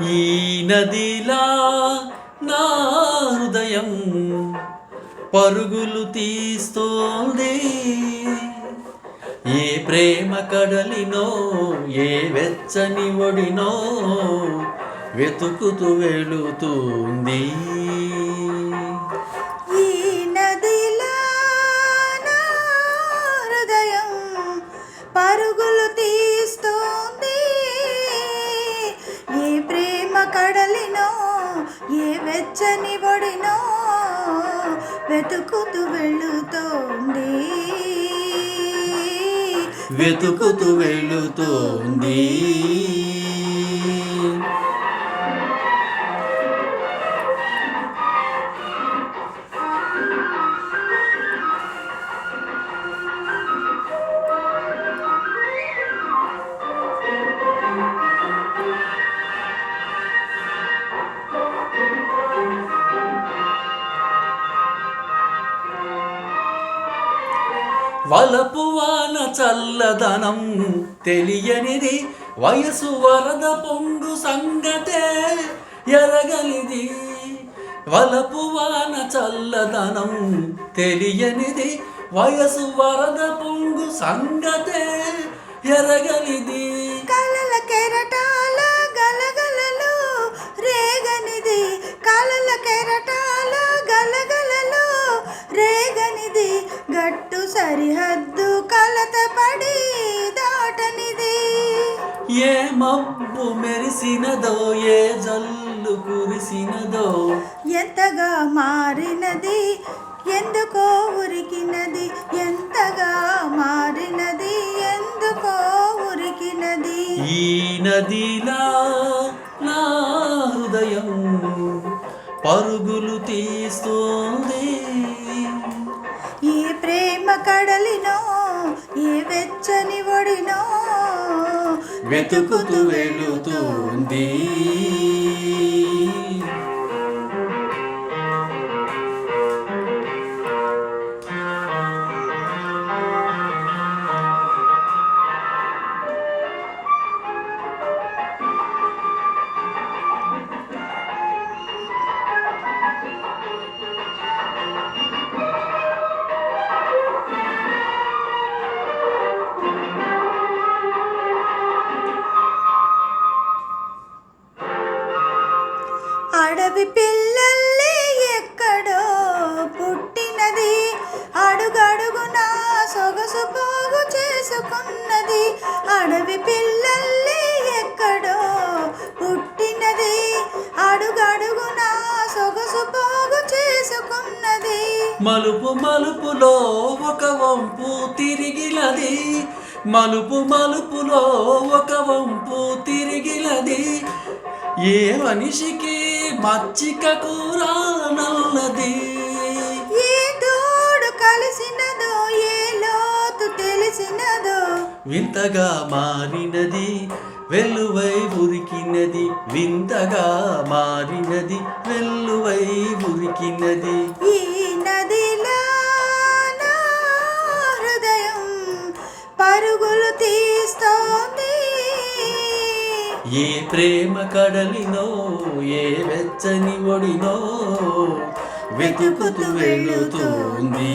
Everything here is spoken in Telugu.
ఈ నదిలా నా హృదయం పరుగులు తీస్తోంది. ఏ ప్రేమ కడలినో ఏ వెచ్చని ఒడినో వెతుకుతూ వెళుతుంది కడలినో ఏ వెచ్చని ఒడినో వెతుకుతూ వెళ్ళుతోంది. వెతుకుతూ వెళ్ళుతోంది. వలపు వాన చల్లదనం తెలియనిది వయసు వరద పొంగు సంగతే ఎరగనిది. వలపు వాన చల్లదనం తెలియనిది వయసు వరద పొంగు సంగతే ఎరగనిది. కలల కెరటాల సరిహద్దు కలత పడి దాటనిది. ఏ మబ్బు మెరిసినదో ఏ జల్లు కురిసినదో. ఎంతగా మారినది ఎందుకో ఉరికినది. ఎంతగా మారినది ఎందుకో ఉరికినది. ఈ నదిలా నా హృదయం పరుగులు తీస్తోంది. ప్రేమ కడలినో ఏ వెచ్చని ఒడినో వెతుకుతూ వెళుతుంది అడవి పిల్లల్లి ఎక్కడో పుట్టినది. అడుగడుగున సొగసు పోగు చేసుకున్నది. అడవి పిల్లల్లి ఎక్కడో పుట్టినది. అడుగడుగున సొగసు పోగు చేసుకున్నది. మలుపు మలుపులో ఒక వంపు తిరిగినది. మలుపు మలుపులో ఒక వంపు తిరిగినది. ఏ మనిషికి మచ్చిక కూర నల్లది ఏ తోడు కలిసినదో ఏ లోతు తెలిసినదో. వింతగా మారినది వెల్లువై ఉరికినది. వింతగా మారినది వెల్లువై ఉరికినది. ఈ ఏ ప్రేమ కడలినో ఏ వెచ్చని ఒడినో వెతుకుతూ వెళుతుంది.